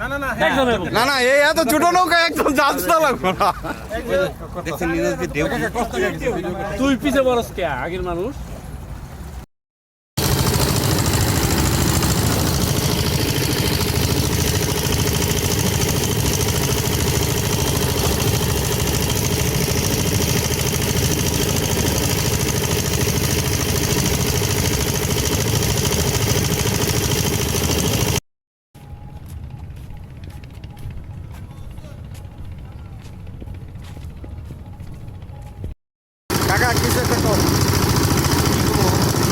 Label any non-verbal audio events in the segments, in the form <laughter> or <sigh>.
না না না না না এই এত ছোট নৌকা একদম যাত্রা লাগবে না দেখছেন তুই পিছে বরস কে আগের মানুষ। কাকা কিছু একটা কর।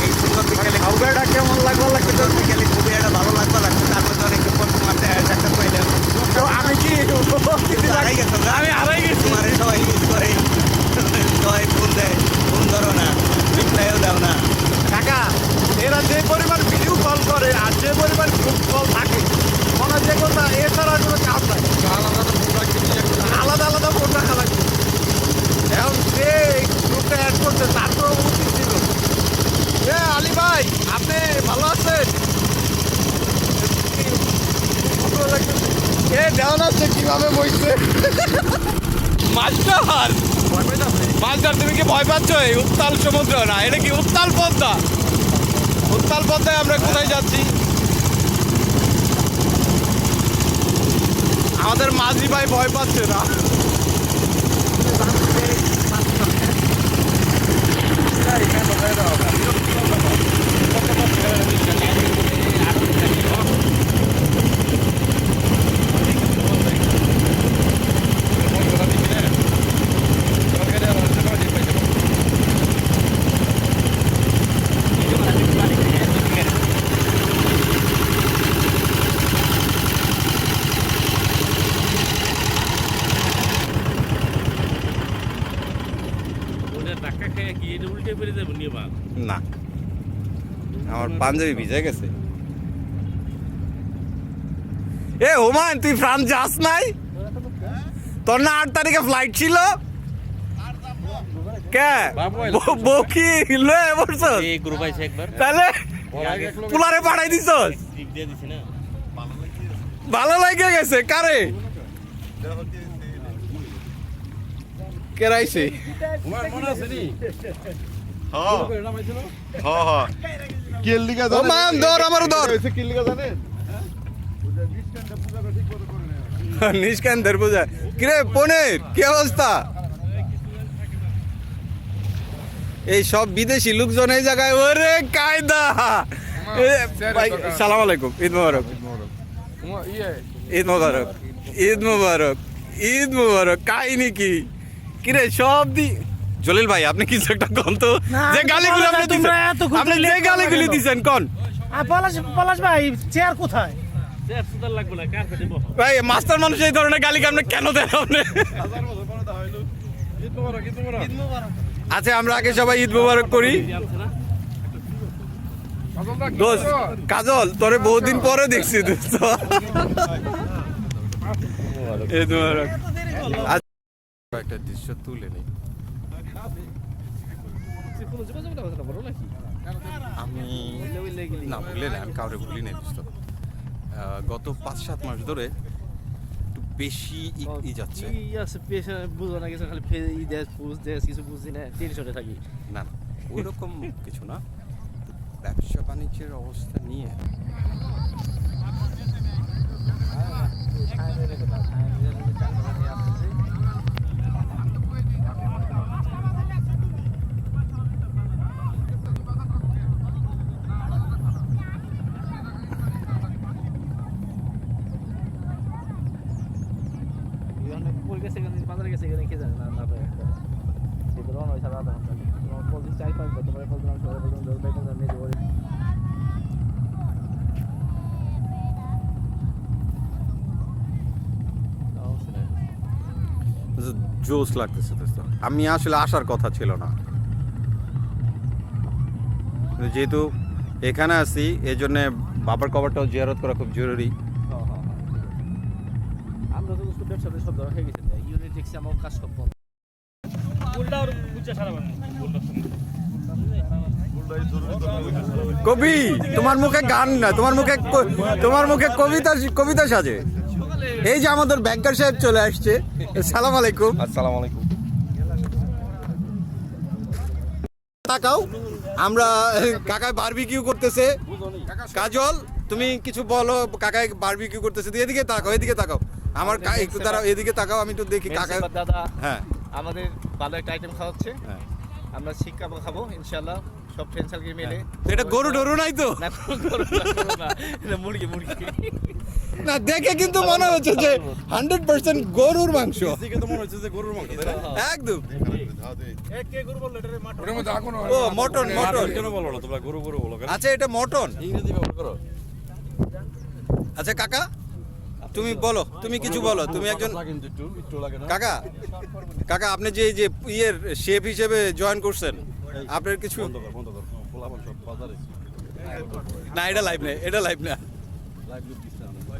এই সুন্দর বিকেলে কেমন লাগল লাগছে তো? বিকেলে খুবই একটা ভালো লাগবে লাগছে তারপর তো অনেক পর তোমার একটা? পাইলাম তো আমি কি <laughs> হারাই গেছো? আমি হারাই গেছি। তোমার সবাই ইউজ করে। সবাই ফোন দেয়। ফোন ধরো না। রিপ্লাইও দাও না। কাকা এরা যে পরিমাণ ভিডিও কল করে আর যে পরিমাণ গ্রুপ কল থাকে মনে যে কথা এছাড়া কোনো কাজ নাই আলাদা আলাদা ফোন রাখা লাগবে এখন যে গ্রুপটা অ্যাড করছে তার তো উচিত ছিল এ আলী ভাই আপনি ভালো আছেন এ দেওয়ান আছে কীভাবে বইছে মাস্টার! মাস্টার তুমি কি ভয় পাচ্ছ? এই উত্তাল সমুদ্র না এটা কি উত্তাল পদ্মা? উত্তাল পদ্মায় আমরা কোথায় যাচ্ছি? আমাদের মাঝি ভাই ভয় পাচ্ছে না। ধাক্কা খেয়ে কি এটা উল্টে ফিরে যাব নিয়ে বা না। আমার পাঞ্জাবি ভিজে গেছে। এ ওমান তুই ফ্রান্স যাস নাই? তোর না আট তারিখে ফ্লাইট ছিল? কে? বউ- বউ কি লয়ে বসছস এই গ্রুপ আছে একবার। তাহলে পুলারে পাঠাই দিছস? ভালো লাগে গেছে কারে? কেরাইছে। ও মান দর আমার দর। নিষ্কান্তের পূজা। কিরে পনেরো কি অবস্থা? এই সব বিদেশি লোকজন এই জায়গায় ওরে কায়দা! এ, ভাই, সালাম আলাইকুম ঈদ মোবারক। ঈদ মোবারক ঈদ মোবারক ঈদ মোবারক কাহিনী কি? কিরে সব দি জলিল ভাই আপনি কিছু একটা কোন তো। যে গালিগুলো আপনি তোমরা দিছেন। আপনি যে গালিগুলি? দিছেন কোন। পলাশ পলাশ ভাই চেয়ার কোথায়? স্যার সুদার লাগবে না কার কাছে বহ ভাই মাস্টার মানুষ এই ধরনের গালি আপনি কেন দেন আপনি? আচ্ছা আমরা আগে সবাই ঈদ মোবারক করি। দোস্ত কাজল তোরে বহুদিন পরে দেখছি দোস্ত। ঈদ মোবারক। একটা দৃশ্য তুলে নেই আমি না ভুলে না আমি কাউরে ভুলি নাই দোস্ত আহ, গত পাঁচ সাত মাস ধরে একটু বেশি ই- যাচ্ছে বুঝো না কিছু খালি ই দেশ পুজ দেশ কিছু বুঝি না টেনশনে থাকি না না ওইরকম কিছু না ব্যবসা বাণিজ্যের অবস্থা নিয়ে পরে গেছে বাজারে গেছে এখানে কে জানে না না পারে সেটা রন হয়েছে আধা ঘণ্টা পঁচিশ চার পাঁচ ঘণ্টা পরে বললাম পরে বললাম দশ নিয়ে যাব জোস লাগতেছে দোস্ত আমি আসলে আসার কথা ছিল না। যেহেতু এখানে আছি এই জন্য বাবার কবরটাও জিয়ারত করা খুব জরুরি। আমরা তো বুঝতে ব্যবসা সব ধরা হয়ে গেছে। দেখছি আমার কাজ সব কবি তোমার মুখে গান না তোমার মুখে তোমার মুখে কবিতা কবিতা সাজে। এই যে আমাদের ব্যাংকার সাহেব চলে আসছে। সালাম আলাইকুম। আসসালামু আলাইকুম। তাকাও আমরা কাকায় বারবিকিউ করতেছে। কাজল তুমি কিছু বলো কাকায় বারবিকিউ করতেছে। এদিকে তাকাও এদিকে তাকাও। আমার একটু দাঁড়াও এদিকে তাকাও আমি একটু দেখি মেন্সিপার দাদা হ্যাঁ। আমাদের ভালো একটা আইটেম খাওয়াচ্ছে। হ্যাঁ। আমরা শিক কাবাব খাব ইনশাল্লাহ সব ফ্রেন্ড সার্কেল মিলে। এটা গরু ডরু নাই তো? মুরগি মুরগি। না দেখে কিন্তু মনে হচ্ছে যে হান্ড্রেড পার্সেন্ট গরুর মাংস। তো মনে হচ্ছে যে গরুর মাংস না? একদম। ও মটন মটন। কেন বলো না তোমরা? গরু গরু বলো আচ্ছা এটা মটন। ইংরেজি ব্যবহার করো। আচ্ছা কাকা? তুমি বলো তুমি কিছু বলো তুমি একজন কাকা কাকা আপনি যে যে ইয়ের শেফ হিসেবে জয়েন করছেন আপনার কিছু না এটা লাইভ না এটা লাইভ না।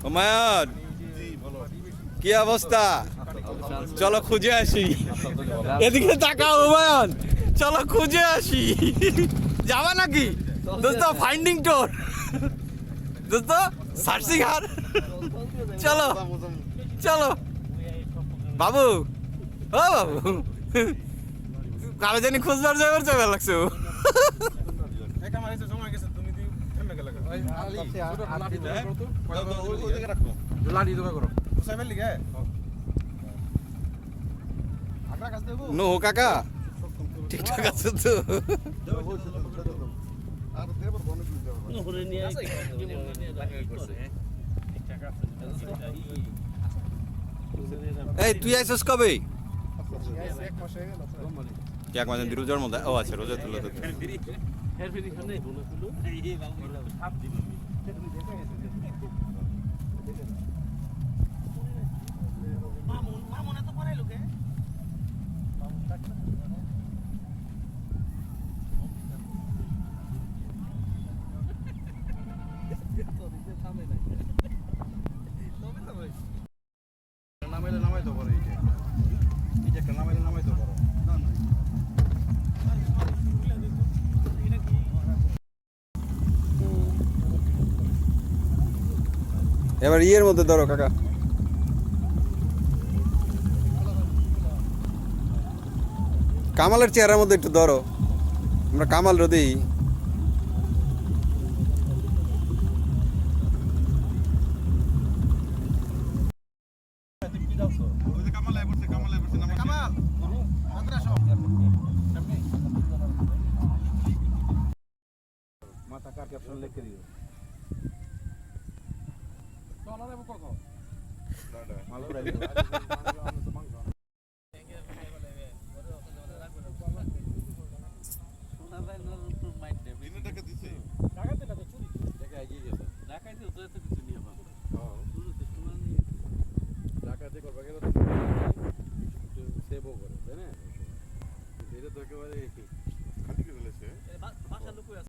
হুমায়ুন কি অবস্থা? চলো খুঁজে আসি। এদিকে তাকাও হুমায়ুন চলো খুঁজে আসি। যাবা নাকি? দোস্ত ফাইন্ডিং টোর দোস্ত সার্সিং হার। চলো চলো। বাবু ও বাবু। কারও জানি খুঁজবার যাবার যাবে লাগছে নো কাকা। ঠিকঠাক আছে তো। এই, তুই আইসস কবে? এক মাসের দিন জন্ম দেয় ও আচ্ছা রোজা তুলে মামুন মামুন এত পরে নামাইলে এবার ইয়ের মধ্যে ধরো, কাকা। কামালের চেহারার মধ্যে একটু ধরো। আমরা কামাল রোদেই মাথা কার ক্যাপশন লিখে দিও। চলা যাব কখন